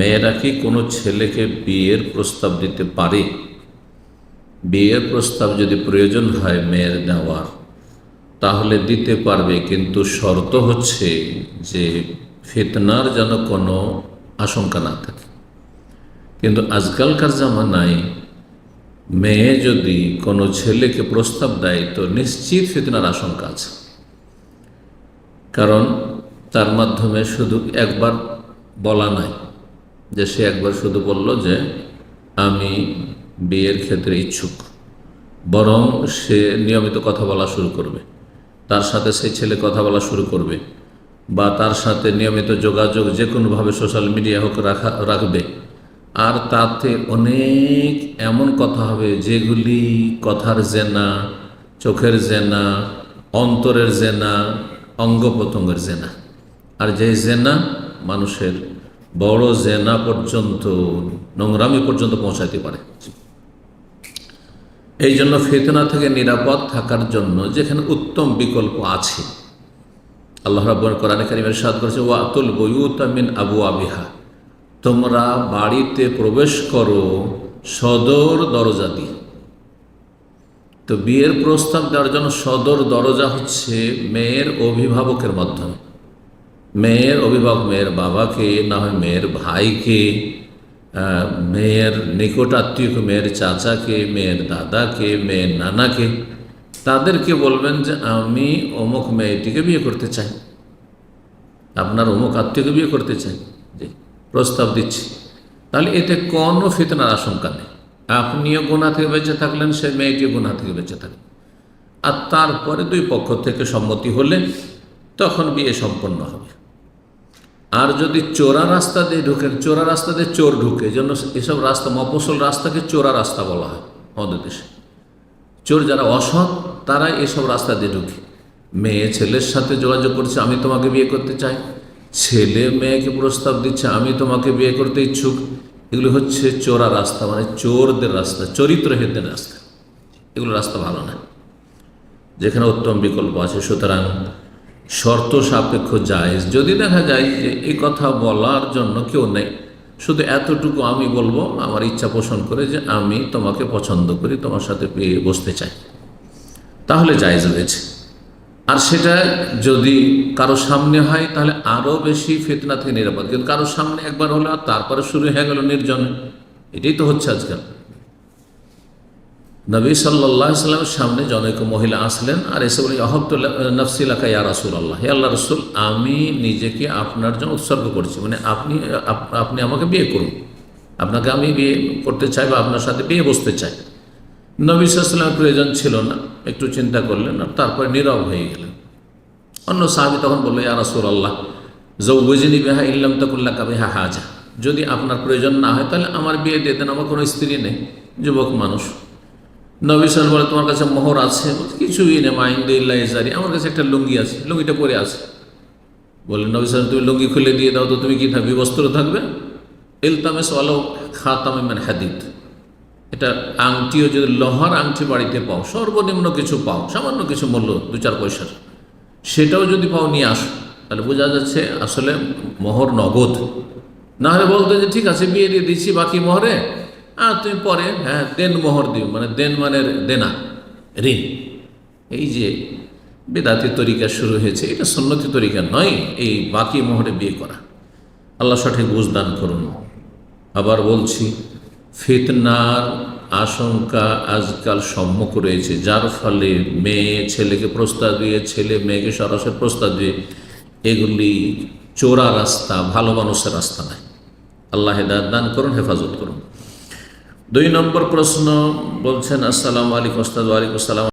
মেয়েরা কি কোনো ছেলেকে বিয়ের প্রস্তাব দিতে পারে? বিয়ের প্রস্তাব যদি প্রয়োজন হয় মেয়ের দেওয়ার তাহলে দিতে পারবে, কিন্তু শর্ত হচ্ছে যে ফিতনার যেন কোনো আশঙ্কা না থাকে। কিন্তু আজকালকার জামানায় মেয়ে যদি কোনো ছেলেকে প্রস্তাব দেয়, তো নিশ্চিত ফিতনার আশঙ্কা আছে। কারণ তার মাধ্যমে শুধু একবার বলা নাই যে সে একবার শুধু বলল যে, আমি বিয়ের ক্ষেত্রে ইচ্ছুক। বরং সে নিয়মিত কথা বলা শুরু করবে। তার সাথে সেই ছেলে কথা বলা শুরু করবে বা তার সাথে নিয়মিত যোগাযোগ যে কোনোভাবে সোশ্যাল মিডিয়া হোক রাখা, রাখবে। আর তাতে অনেক এমন কথা হবে যেগুলি কথার জেনা, চোখের জেনা, অন্তরের জেনা অঙ্গ প্রত্যঙ্গের জেনা। আর যে জেনা মানুষের বড় জেনা পর্যন্ত, নোংরামি পর্যন্ত পৌঁছাতে পারে। এই জন্য ফেতনা থেকে নিরাপদ থাকার জন্য যেখানে উত্তম বিকল্প আছে, আল্লাহ রাব্বুল কোরআনে কারিমের সাদ করেছে, ওয়াতুল বয়ুতামিন আবু আবিহা তোমরা বাড়িতে প্রবেশ করো সদর দরজা দিয়ে। তো বিয়ের প্রস্তাব দেওয়ার জন্য সদর দরজা হচ্ছে মেয়ের অভিভাবকের মাধ্যমে। মেয়ের অভিভাবক, মেয়ের বাবাকে, না হয় মেয়ের ভাইকে মেয়ের নিকট আত্মীয়কে মেয়ের চাচাকে, মেয়ের দাদাকে, মেয়ের নানাকে, তাদেরকে বলবেন যে আমি অমুক মেয়েটিকে বিয়ে করতে চাই। আপনার অমুক আত্মীয়কে বিয়ে করতে চাই। যে প্রস্তাব দিচ্ছি। তাহলে এতে কোনো ফিতনার আশঙ্কা নেই। আপনিও গোনা থেকে বেঁচে থাকলেন, সে মেয়েটিও গোনা থেকে বেঁচে থাকলেন আর তারপরে দুই পক্ষ থেকে সম্মতি হলে তখন বিয়ে সম্পন্ন হবে। আর যদি চোরা রাস্তা দিয়ে ঢুকেন, চোরা রাস্তা দিয়ে চোর ঢুকে জন্য এসব রাস্তা মফসল রাস্তাকে চোরা রাস্তা বলা হয় আমাদের দেশে। চোর যারা অসৎ তারা এসব রাস্তা দিয়ে ঢুকে। মেয়ে ছেলের সাথে যোগাযোগ করছে, আমি তোমাকে বিয়ে করতে চাই। ছেলে মেয়েকে প্রস্তাব দিচ্ছে, আমি তোমাকে বিয়ে করতে ইচ্ছুক। এগুলো হচ্ছে চোরা রাস্তা মানে চোরদের রাস্তা, চরিত্রহীনদের রাস্তা। এগুলো রাস্তা ভালো না। যেখানে উত্তম বিকল্প আছে, সুতরাং শর্ত সাপেক্ষ জায়েজ। যদি দেখা যায় যে এই কথা বলার জন্য কেউ নেই, শুধু এতটুকু আমি বলব, আমার ইচ্ছা পোষণ করে যে আমি তোমাকে পছন্দ করি, তোমার সাথে পেয়ে বসতে চাই। তাহলে জায়েজ রয়েছে আর সেটা যদি কারও সামনে হয়, তাহলে আরও বেশি ফিতনা থেকে নিরাপদ। কিন্তু কারও সামনে একবার হলো আর তারপরে শুরু হয়ে গেল নির্জনে। এটাই তো হচ্ছে আজকাল। নবী সাল্লাহ সাল্লামের সামনে জনৈক মহিলা আসলেন আর এসে বলি আহবতুল্লাহ নফসিলাকা ইয়া রাসুল আল্লাহ হে আল্লাহ রসুল, আমি নিজেকে আপনার জন্য উৎসর্গ করছি। মানে আপনি আপনি আমাকে বিয়ে করুন। আপনাকে আমি বিয়ে করতে চাই বা আপনার সাথে বিয়ে বসতে চাই। নবী সাল্লামের প্রয়োজন ছিল না, একটু চিন্তা করলেন আর তারপরে নীরব হয়ে গেলেন। অন্য সাহাবি তখন বলল, ইয়া রাসুল আল্লাহ জৌজিনী বেহা ইল্লাম তকুল্লা কাবিহা হাজা। যদি আপনার প্রয়োজন না হয়, তাহলে আমার বিয়ে দিয়ে দেন আমার কোনো স্ত্রী নেই, যুবক মানুষ। নবী সাল বলে তোমার কাছে মোহর আছে কিছুই নেই মাইন্দিল্লা ইজারি আমার কাছে একটা লুঙ্গি আছে, লুঙ্গিটা পরে আছে। বলে নবী সাল তুমি লুঙ্গি খুলে দিয়ে দাও তো তুমি কি থাকবে? বস্ত্র থাকবে? ইলতামেস আলো খাতামে মানে হাদিদ। এটা আংটিও যদি লোহার আংটি বাড়িতে পাও, সর্বনিম্ন কিছু পাও, সামান্য কিছু মূল্য, দু চার পয়সার। সেটাও যদি পাও, নিয়ে আসো। তাহলে বোঝা যাচ্ছে আসলে মোহর নগদ। না হলে বলতো যে, ঠিক আছে, বিয়ে দিয়ে দিচ্ছি বাকি মোহরে আর তুমি পরে হ্যাঁ দেন মোহর দিও মানে দেন মানে দেনা, ঋণ। এই যে বেদাতি তরিকা শুরু হয়েছে, এটা সন্ন্যতি তরিকা নয়, এই বাকি মোহরে বিয়ে করা। আল্লাহ সঠিক বুঝদান করুন। আবার বলছি, ফিতনার আশঙ্কা আজকাল সম্মুখ রয়েছে, যার ফলে মেয়ে ছেলেকে প্রস্তাব দিয়ে, ছেলে মেয়েকে সরাসরি প্রস্তাব দিয়ে, এগুলি চোরা রাস্তা, ভালো মানুষের রাস্তা নাই আল্লাহ দান করুন, হেফাজত করুন। দুই নম্বর প্রশ্ন বলছেন আসসালামু আলাইকুম ওস্তাদ ওয়ালাইকুম আসসালাম।